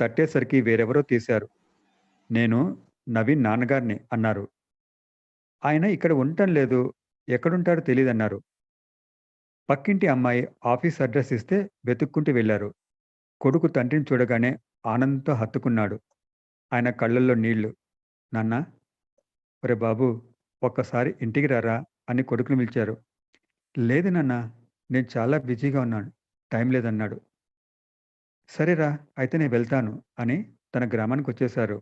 తట్టేసరికి వేరెవరో తీశారు. నేను నవీన్ నాన్నగారిని అన్నారు. ఆయన ఇక్కడ ఉండటం లేదు ఎక్కడుంటాడో తెలియదన్నారు పక్కింటి అమ్మాయి ఆఫీస్ అడ్రస్ ఇస్తే వెతుక్కుంటూ వెళ్ళారు. కొడుకు తండ్రిని చూడగానే ఆనందంతో హత్తుకున్నాడు. ఆయన కళ్ళల్లో నీళ్ళు. నాన్న ఒరే బాబు ఒక్కసారి ఇంటికి రారా అని కొడుకుని పిలిచారు. లేదు నాన్న నేను చాలా బిజీగా ఉన్నాను. టైం లేదన్నాడు. సరేరా అయితే నేను వెళ్తాను అని తన గ్రామానికి వచ్చేశారు.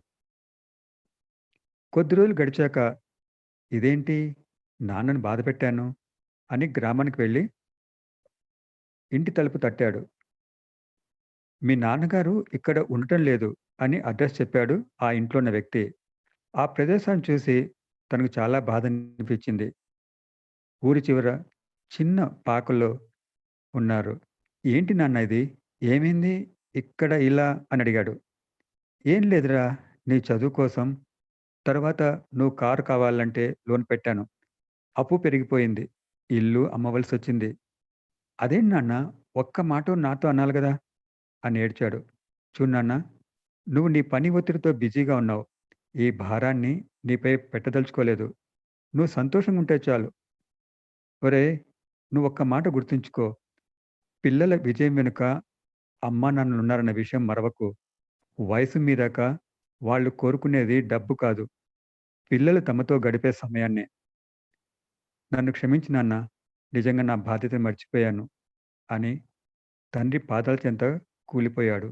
కొద్ది రోజులు గడిచాక ఇదేంటి? నాన్నను బాధ పెట్టాను అని గ్రామానికి వెళ్ళి ఇంటి తలుపు తట్టాడు. మీ నాన్నగారు ఇక్కడ ఉండటం లేదు అని అడ్రస్ చెప్పాడు ఆ ఇంట్లో ఉన్న వ్యక్తి. ఆ ప్రదేశాన్ని చూసి తనకు చాలా బాధ అనిపించింది. ఊరి చివర చిన్న పాకలో ఉన్నారు. ఏంటి నాన్న ఇది? ఏమైంది? ఇక్కడ ఇలా అని అడిగాడు. ఏం లేదురా నీ చదువు కోసం. తర్వాత నువ్వు కారు కావాలంటే లోన్ పెట్టాను. అప్పు పెరిగిపోయింది. ఇల్లు అమ్మవలసి వచ్చింది అదేంటి నాన్న ఒక్క మాట నాతో అనాలి కదా అని ఏడ్చాడు. చూడు నాన్న నువ్వు నీ పని ఒత్తిడితో బిజీగా ఉన్నావు. ఈ భారాన్ని నీపై పెట్టదలుచుకోలేదు. నువ్వు సంతోషంగా ఉంటే చాలు. ఒరే నువ్వు ఒక్క మాట గుర్తుంచుకో. పిల్లల విజయం వెనుక అమ్మా నాన్నలు ఉన్నారన్న విషయం మరవకు. వయసు మీదాక వాళ్ళు కోరుకునేది డబ్బు కాదు. పిల్లలు తమతో గడిపే సమయాన్నే. నన్ను క్షమించి నాన్న నిజంగా నా బాధ్యతను మర్చిపోయాను అని తండ్రి పాదాల చెంత కూలిపోయాడు.